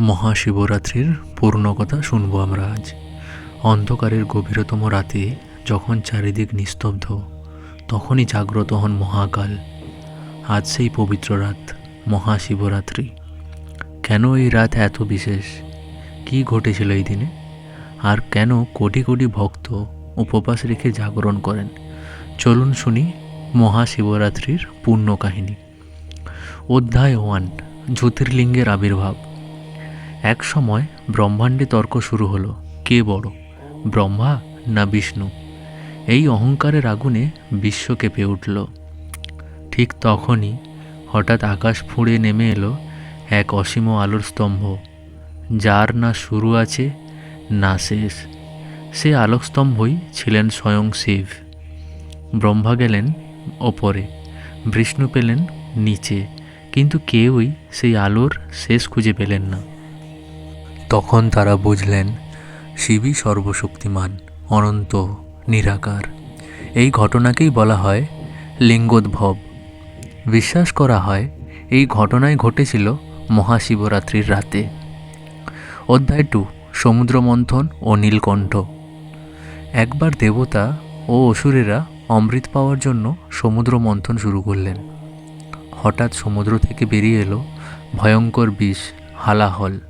মহাশিবরাত্রির পূর্ণ কথা শুনব আমরা আজ। অন্ধকারের গভীরতম রাতে যখন চারিদিক নিস্তব্ধ, তখনই জাগ্রত হন মহাকাল। আজ সেই পবিত্র রাত, মহাশিবরাত্রি। কেন এই রাত এত বিশেষ? কী ঘটেছিল এই দিনে? আর কেন কোটি কোটি ভক্ত উপবাস রেখে জাগরণ করেন? চলুন শুনি মহাশিবরাত্রির পূর্ণ কাহিনী। অধ্যায় ওয়ান, জ্যোতির্লিঙ্গের আবির্ভাব। এক সময় ব্রহ্মাণ্ডে তর্ক শুরু হলো, কে বড়, ব্রহ্মা না বিষ্ণু? এই অহংকারের আগুনে বিশ্ব কেঁপে উঠল। ঠিক তখনই হঠাৎ আকাশ ফুঁড়ে নেমে এলো এক অসীম আলোর স্তম্ভ, যার না শুরু আছে, না শেষ। সে আলোকস্তম্ভই ছিলেন স্বয়ং শিব। ব্রহ্মা গেলেন ওপরে, বিষ্ণু পেলেন নিচে, কিন্তু কেউই সেই আলোর শেষ খুঁজে পেলেন না। তখন তারা বুঝলেন, শিবই সর্বশক্তিমান, অনন্ত, নিরাকার। এই ঘটনাকেই বলা হয় লিঙ্গোদ্ভব। বিশ্বাস করা হয়, এই ঘটনায় ঘটেছিল মহাশিবরাত্রির রাতে। অধ্যায় টু সমুদ্র মন্থন ও নীলকণ্ঠ। একবার দেবতা ও অসুরেরা অমৃত পাওয়ার জন্য সমুদ্র মন্থন শুরু করলেন। হঠাৎ সমুদ্র থেকে বেরিয়ে এলো ভয়ঙ্কর বিষ, হালাহল।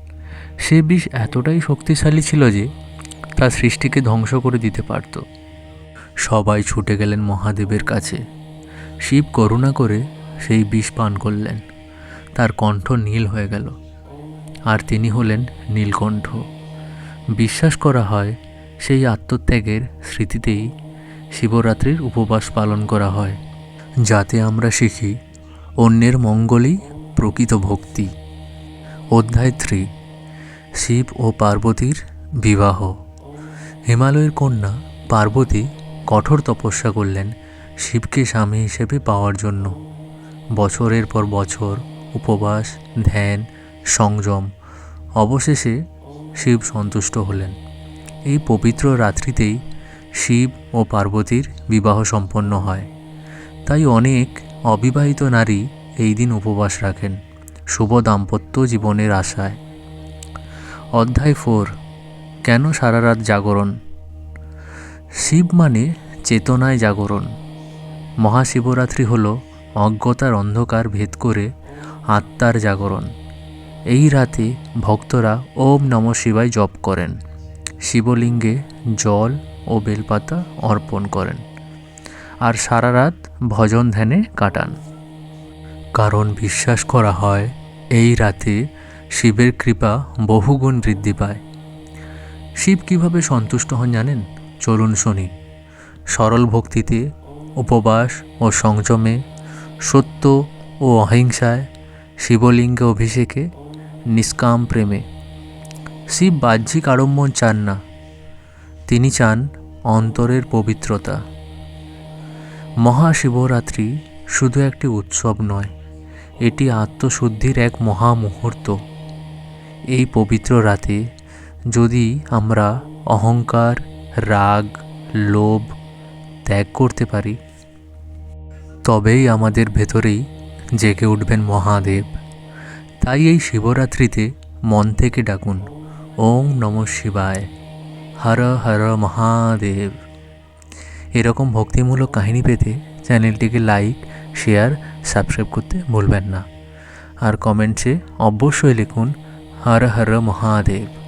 সে বিষ এতটাই শক্তিশালী ছিল যে তা সৃষ্টিকে ধ্বংস করে দিতে পারত। সবাই ছুটে গেলেন মহাদেবের কাছে। শিব করুণা করে সেই বিষ পান করলেন। তার কণ্ঠ নীল হয়ে গেল। আর তিনি হলেন নীলকণ্ঠ। বিশ্বাস করা হয়, সেই আত্মত্যাগের স্মৃতিতেই শিবরাত্রির উপবাস পালন করা হয়, যাতে আমরা শিখি অন্যের মঙ্গলই প্রকৃত ভক্তি। অধ্যায় থ্রি শিব ও পার্বতীর বিবাহ। হিমালয়ের কন্যা পার্বতী কঠোর তপস্যা করলেন শিবকে স্বামী হিসেবে পাওয়ার জন্য। বছরের পর বছর উপবাস, ধ্যান, সংযম, অবশেষে শিব সন্তুষ্ট হলেন। এই পবিত্র রাত্রিতেই শিব ও পার্বতীর বিবাহ সম্পন্ন হয়। তাই অনেক অবিবাহিত নারী এই দিন উপবাস রাখেন। শুভ দাম্পত্য জীবনের আশায়। অধ্যায় ফোর, কেন সারা রাত জাগরণ? শিব মানে চেতনায় জাগরণ। মহাশিবরাত্রি হল অজ্ঞতার অন্ধকার ভেদ করে আত্মার জাগরণ। এই রাতে ভক্তরা ওম নম শিবায় জপ করেন। শিবলিঙ্গে জল ও বেলপাতা অর্পণ করেন। আর সারা রাত ভজন ধ্যানে কাটান। কারণ বিশ্বাস করা হয়, এই রাতে শিবের কৃপা বহুগুণ বৃদ্ধি পায়। শিব কীভাবে সন্তুষ্ট হন জানেন? চলুন শুনি। সরল ভক্তিতে, উপবাস ও সংযমে, সত্য ও অহিংসায়, শিবলিঙ্গে অভিষেকে, নিষ্কাম প্রেমে। শিব বাহ্যিক আড়ম্বর চান না। তিনি চান অন্তরের পবিত্রতা। মহাশিবরাত্রি শুধু একটি উৎসব নয়, এটি আত্মশুদ্ধির এক মহা মুহূর্ত এই পবিত্র রাতে যদি আমরা অহংকার, রাগ, লোভ ত্যাগ করতে পারি, তবেই আমাদের ভেতরেই জেগে উঠবেন মহাদেব। তাই এই শিবরাত্রিতে মন থেকে ডাকুন ওম নম শিবায়, হর হর মহাদেব। এরকম ভক্তিমূলক কাহিনী পেতে চ্যানেলটিকে লাইক, শেয়ার, সাবস্ক্রাইব করতে ভুলবেন না। আর কমেন্টসে অবশ্যই লিখুন হর হর মহাদেব